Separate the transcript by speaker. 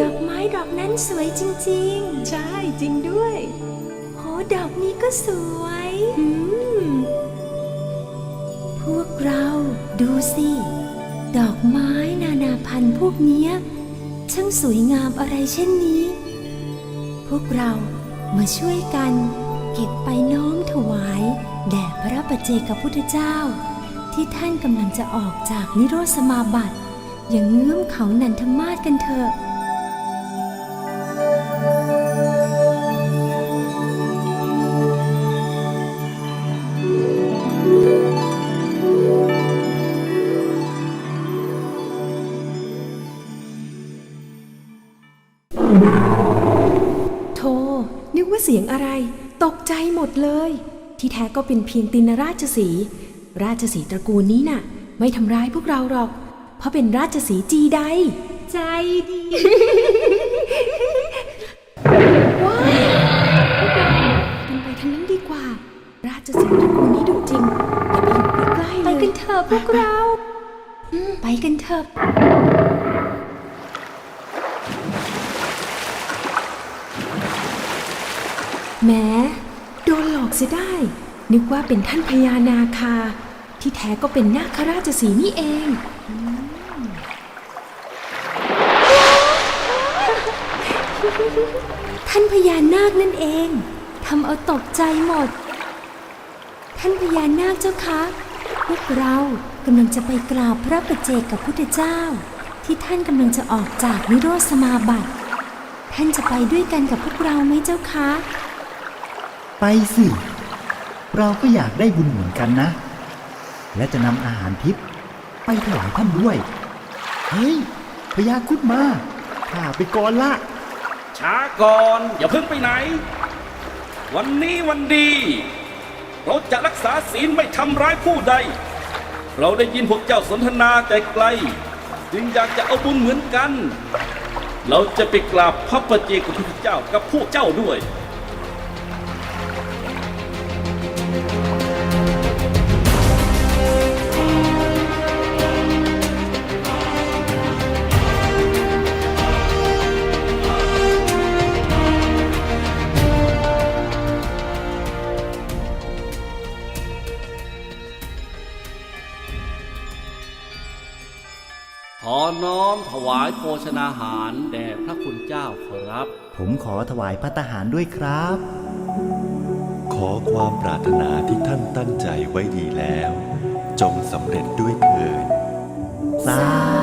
Speaker 1: ดอกไม้ดอกนั้นสวยจริง ๆ
Speaker 2: ใช่จริงด้วย
Speaker 1: โห ดอกนี้ก็สวย พวกเราดูสิ ดอกไม้นานาพันธุ์พวกนี้ช่างสวยงามอะไรเช่นนี้ พวกเรามาช่วยกัน เก็บไปน้อมถวายแด่ ปัจเจกพุทธเจ้า ที่ท่านกำลังจะออกจากนิโรธสมาบัติอย่างเงื้อมเขานันทมาศกันเถอะ
Speaker 2: โธ่นึกว่าเสียงอะไร ตกใจหมดเลย ที่แท้ก็เป็นเพียงตินราชสีห์ราชสีห์ตระกูลนี้น่ะ ไม่ทำร้ายพวกเราหรอก เพราะเป็นราชสีห์จีได
Speaker 1: ใจดี
Speaker 2: ว้ายพวกเราเป็นไปทางนั้นดีกว่า ราชสีห์ตระกูลนี้ดุจริงอย่าไปอยู่ใกล้ๆ
Speaker 1: ไป
Speaker 2: เลย
Speaker 1: กันเถอะพวกเราอืมไปกันเถอะ
Speaker 2: แหม้โดนหลอก เสียได้ นึกว่าเป็นท่านพญานาคา ที่แท้ก็เป็นนาคราชสีนี่เอง
Speaker 1: ท่านพญานาคนั่นเองทำเอาตกใจหมด ท่านพญานาคเจ้าคะพวกเรากำลังจะไปกราบพระปัจเจกกับพุทธเจ้า ที่ท่านกำลังจะออกจากนิโรธสมาบัติ ท่านจะไปด้วยกันกับพวกเราไหมเจ้าคะ
Speaker 3: ไปสิ เราก็อยากได้บุญเหมือนกันนะ และจะนำอาหารทิพย์ไปถวายท่านด้วย เฮ้ยพญาคุดมาข้าไปก่อนละ
Speaker 4: ช้าก่อนอย่าเพิ่งไปไหน วันนี้วันดี เราจะรักษาศีลไม่ทำร้ายผู้ใด เราได้ยินพวกเจ้าสนทนาแต่ไกล จึงอยากจะเอาบุญเหมือนกัน เราจะไปกราบพระประเจกพุทธเจ้ากับพวกเจ้าด้วย ขอน้อมถวายโภชนาหารแด่พระคุณเจ้าขอรับ
Speaker 3: ผมขอถวายพระทหารด้วยครับ
Speaker 5: ขอความปรารถนาที่ท่านตั้งใจไว้ดีแล้ว จงสำเร็จด้วยเถิด
Speaker 3: สา